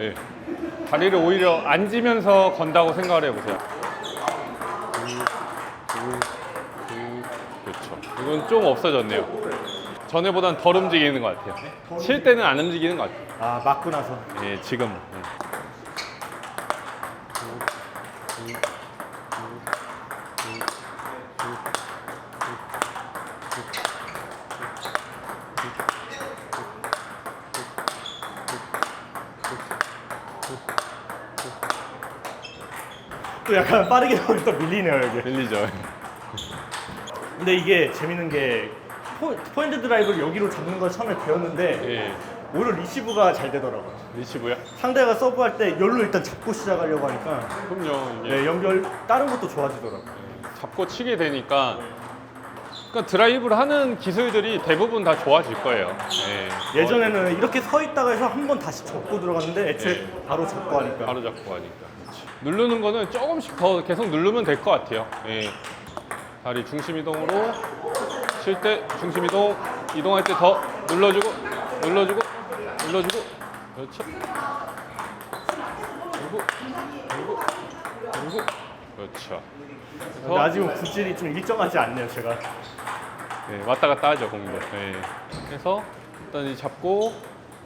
예. 다리를 오히려 앉으면서 건다고 생각을 해보세요. 그렇죠. 이건 좀 없어졌네요. 전에보단 덜 움직이는 것 같아요. 칠 때는 안 움직이는 것 같아요. 아 맞고 나서 예, 지금. 예. 또 약간 빠르게 나오면 또 밀리네요 이게. 밀리죠. 근데 이게 재밌는 게 포, 포인트 드라이브를 여기로 잡는 걸 처음에 배웠는데 예. 오히려 리시브가 잘 되더라고요. 리시브야? 상대가 서브할 때 열로 일단 잡고 시작하려고 하니까 그럼요. 이게 네, 연결 다른 것도 좋아지더라고요. 잡고 치게 되니까 그러니까 드라이브를 하는 기술들이 대부분 다 좋아질 거예요. 예. 예전에는 이렇게 서 있다가 해서 한 번 다시 접고 들어갔는데 애초에 네. 바로 잡고 하니까 바로 잡고 하니까. 누르는 거는 조금씩 더 계속 누르면 될 것 같아요. 예. 다리 중심 이동으로 칠때 중심 이동, 이동할 때 더 눌러주고, 눌러주고, 눌러주고. 그렇죠. 그리고, 그리고, 그리고. 그렇죠. 근데 아직은 구질이 좀 일정하지 않네요 제가. 네, 왔다 갔다 하죠 공도. 네. 그래서 일단 이 잡고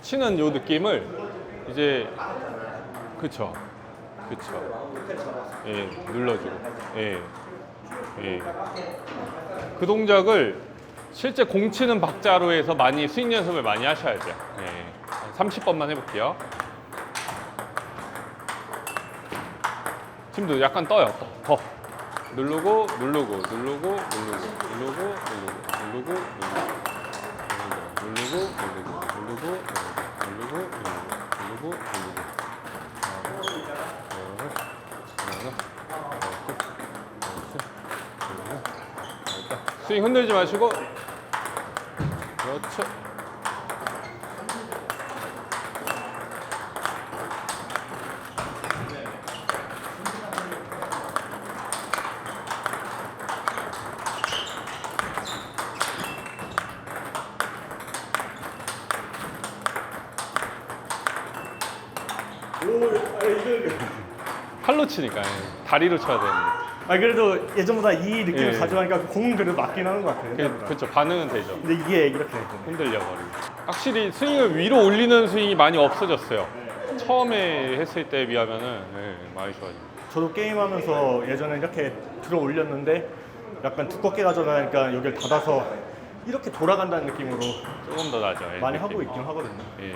치는 요 느낌을 이제 그쵸, 그쵸. 예, 눌러주고. 예, 예. 그 동작을 실제 공 치는 박자로 해서 많이 스윙 연습을 많이 하셔야죠. 예. 한 30번만 해볼게요. 지금도 약간 떠요. 더. 더. 누르고 누르고 누르고 누르고 누르고 누르고 누르고 누르고 누르고 누르고 누르고 누르고 누르고 스윙 흔들지 마시고. 그렇죠. 오, 아. 팔로 치니까 다리로 쳐야 되는데 아 그래도 예전보다 이 느낌을 예. 가져가니까 공은 그래도 맞긴 하는 것 같아요. 그, 옛날보다. 그렇죠 반응은 되죠 근데 이게 이렇게 흔들려 버리고 확실히 스윙을 위로 올리는 스윙이 많이 없어졌어요 처음에 했을 때에 비하면은 네, 많이 좋아진 저도 게임하면서 예전에 이렇게 들어 올렸는데 약간 두껍게 가져가니까 여기를 닫아서 이렇게 돌아간다는 느낌으로 조금 더 나죠 예, 많이 느낌. 하고 있긴 하거든요. 예.